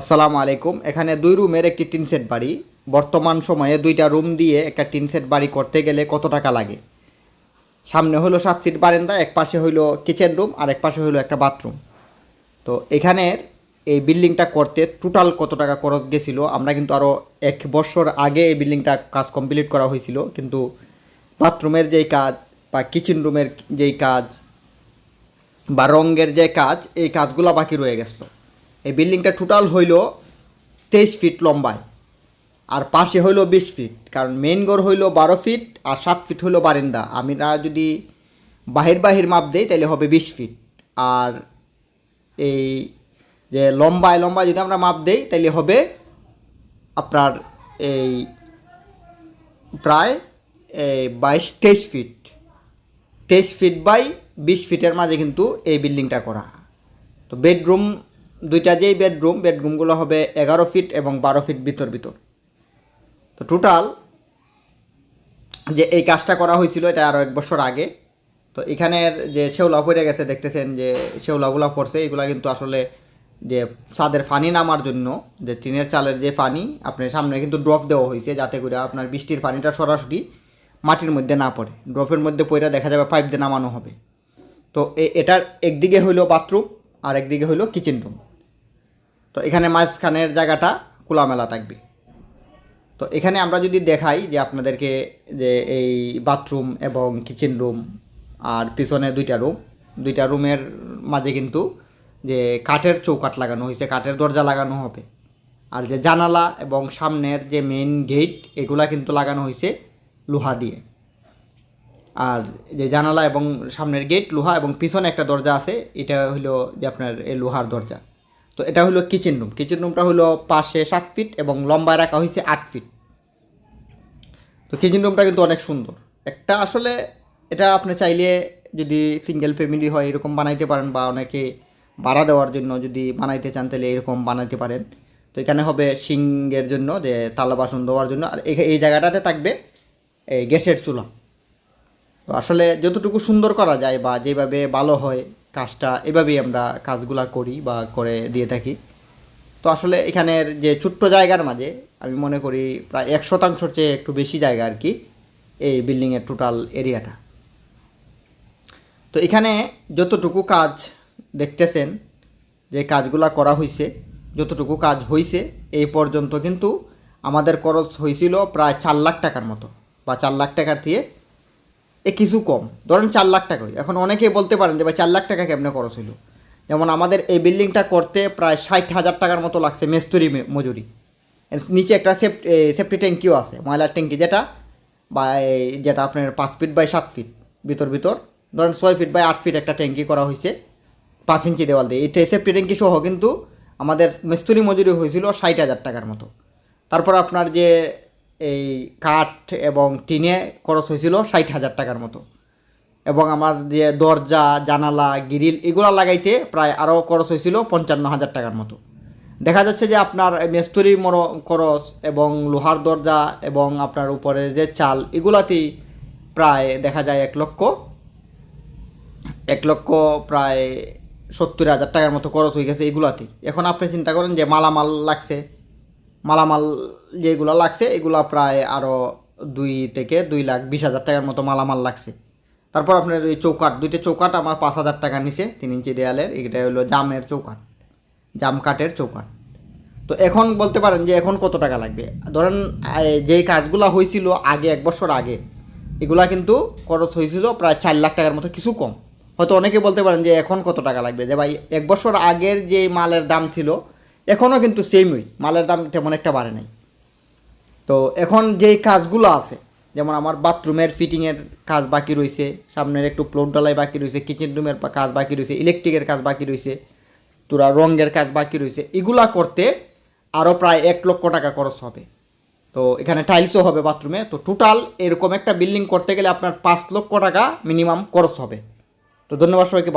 আসসালামু আলাইকুম। এখানে দুই রুমের একটি টিন সেট বাড়ি। বর্তমান সময়ে দুইটা রুম দিয়ে একটা টিন সেট বাড়ি করতে গেলে কত টাকা লাগে? সামনে হলো সাত ফিট বারান্দা, এক পাশে হইল কিচেন রুম, আর এক পাশে হইল একটা বাথরুম। তো এখানের এই বিল্ডিংটা করতে টোটাল কত টাকা খরচ গেছিল? আমরা কিন্তু আরও এক বছর আগে এই বিল্ডিংটা কাজ কমপ্লিট করা হয়েছিল। কিন্তু বাথরুমের যেই কাজ বা কিচেন রুমের যেই কাজ বা রঙের যে কাজ, এই কাজগুলো বাকি রয়ে গেছিল। এই বিল্ডিংটা টোটাল হইল তেইশ ফিট লম্বায় আর পাশে হইল বিশ ফিট কারণ মেইন ঘর হইল বারো ফিট আর সাত ফিট হইল বারিন্দা। আমরা যদি বাহির বাহির মাপ দেই তাহলে হবে বিশ ফিট আর এই যে লম্বায় লম্বায় যদি আমরা মাপ দেই তাহলে হবে আপনার এই প্রায় এই বাইশ, তেইশ ফিট তেইশ ফিট বাই বিশ ফিটের মাঝে কিন্তু এই বিল্ডিংটা করা। তো বেডরুম দুইটা যেই বেডরুম বেডরুমগুলো হবে এগারো ফিট এবং বারো ফিট ভিতর ভিতর। তো টোটাল যে এই কাজটা করা হয়েছিল এটা আরও এক বছর আগে। তো এখানের যে শেওলা পড়ে গেছে, দেখতেছেন যে শেওলাগুলা পড়ছে, এগুলা কিন্তু আসলে যে ছাদের পানি নামার জন্য, যে টিনের চালের যে পানি, আপনার সামনে কিন্তু ড্রপ দেওয়া হয়েছে যাতে করে আপনার বৃষ্টির পানিটা সরাসরি মাটির মধ্যে না পড়ে। ড্রপের মধ্যে পড়ে দেখা যাবে পাইপ দিয়ে নামানো হবে। তো এটার একদিকে হইল বাথরুম আর একদিকে হইল কিচেন রুম তো এখানে মাঝখানের জায়গাটা খোলামেলা থাকবে। তো এখানে আমরা যদি দেখাই যে আপনাদেরকে যে এই বাথরুম এবং কিচেন রুম আর পিছনে দুইটা রুম দুইটা রুমের মাঝে কিন্তু যে কাঠের চৌকাঠ লাগানো হয়েছে, কাঠের দরজা লাগানো হবে। আর যে জানালা এবং সামনের যে মেইন গেট এগুলা কিন্তু লাগানো হয়েছে লোহা দিয়ে। আর যে জানালা এবং সামনের গেট লোহা এবং পিছনে একটা দরজা আছে, এটা হলো যে আপনার এই লোহার দরজা। তো এটা হলো কিচেন রুম কিচেন রুমটা হলো পাশে সাত ফিট এবং লম্বায় রাখা হয়েছে আট ফিট তো কিচেন রুমটা কিন্তু অনেক সুন্দর। একটা আসলে এটা আপনি চাইলে যদি সিঙ্গেল ফ্যামিলি হয় এরকম বানাইতে পারেন বা অনেকে ভাড়া দেওয়ার জন্য যদি বানাইতে চান তাহলে এরকম বানাইতে পারেন। তো এখানে হবে সিঙ্গের জন্য যে তালা বাসন দেওয়ার জন্য। আর এই জায়গাটাতে থাকবে এই গ্যাসের চুলা। তো আসলে যতটুকু সুন্দর করা যায় বা যেভাবে ভালো হয় কাজটা এভাবেই আমরা কাজগুলা করি বা করে দিয়ে থাকি। তো আসলে এখানের যে ছোট্ট জায়গার মাঝে আমি মনে করি প্রায় এক শতাংশের চেয়ে একটু বেশি জায়গা আর কি এই বিল্ডিংয়ের টোটাল এরিয়াটা তো এখানে যতটুকু কাজ দেখতেছেন, যে কাজগুলা করা হয়েছে যতটুকু কাজ হয়েছে এই পর্যন্ত কিন্তু আমাদের খরচ হয়েছিল প্রায় চার লাখ টাকার মতো বা চার লাখ টাকার দিয়ে এ কিছু কম। ধরেন চার লাখ টাকাই এখন অনেকেই বলতে পারেন যে, ভাই, চার লাখ টাকা কেমনে খরচ হইল? যেমন আমাদের এই বিল্ডিংটা করতে প্রায় ষাট হাজার টাকার মতো লাগছে মেস্তুরি মজুরি। নিচে একটা সেফ সেফটি ট্যাঙ্কিও আছে, ময়লার ট্যাঙ্কি যেটা, বা যেটা আপনার পাঁচ ফিট বাই সাত ফিট, ভিতর ভিতর। ধরেন ছয় ফিট বাই আট ফিট একটা ট্যাঙ্কি করা হয়েছে পাঁচ ইঞ্চি দেওয়াল দিয়ে। এই সেফটি ট্যাঙ্কি সহ কিন্তু আমাদের মিস্ত্রি মজুরি হয়েছিল ষাট হাজার টাকার মতো। তারপর আপনার যে এই কাঠ এবং টিনে খরচ হয়েছিল ষাট হাজার টাকার মতো। এবং আমার যে দরজা, জানালা, গ্রিল এগুলো লাগাইতে প্রায় আরও খরচ হয়েছিল পঞ্চান্ন হাজার টাকার মতো। দেখা যাচ্ছে যে আপনার মেস্তরি মর খরচ এবং লোহার দরজা এবং আপনার উপরে যে চাল এগুলাতেই প্রায় দেখা যায় এক লক্ষ এক লক্ষ প্রায় সত্তর হাজার টাকার মতো খরচ হয়ে গেছে এগুলাতেই এখন আপনি চিন্তা করেন যে মালামাল লাগছে। মালামাল যেগুলো লাগছে, এগুলা প্রায় আরও দুই থেকে দুই লাখ বিশ হাজার টাকার মতো মালামাল লাগছে। তারপর আপনার ওই চৌকাট দুইটা চৌকাট আমার পাঁচ হাজার টাকা নিছে, তিন ইঞ্চি দেয়ালের, এটা হলো জামের চৌকাট জাম কাঠের চৌকাট তো এখন বলতে পারেন যে এখন কত টাকা লাগবে? ধরেন যেই কাজগুলো হয়েছিল আগে, এক বছর আগে, এগুলা কিন্তু খরচ হয়েছিল প্রায় চার লাখ টাকার মতো, কিছু কম। হয়তো অনেকে বলতে পারেন যে এখন কত টাকা লাগবে? যে ভাই, এক বছর আগের যে মালের দাম ছিল এখনও কিন্তু সেমই মালের দাম তেমন একটা বাড়ে নাই। তো এখন যেই কাজগুলো আছে, যেমন আমার বাথরুমের ফিটিংয়ের কাজ বাকি রয়েছে সামনের একটু প্লোট ডালাই বাকি রয়েছে কিচেন রুমের কাজ বাকি রয়েছে ইলেকট্রিকের কাজ বাকি রয়েছে তোরা রঙের কাজ বাকি রয়েছে এগুলা করতে আরও প্রায় এক লক্ষ টাকা খরচ হবে। তো এখানে টাইলসও হবে বাথরুমে তো টোটাল এরকম একটা বিল্ডিং করতে গেলে আপনার পাঁচ লক্ষ টাকা মিনিমাম খরচ হবে। তো ধন্যবাদ সবাইকে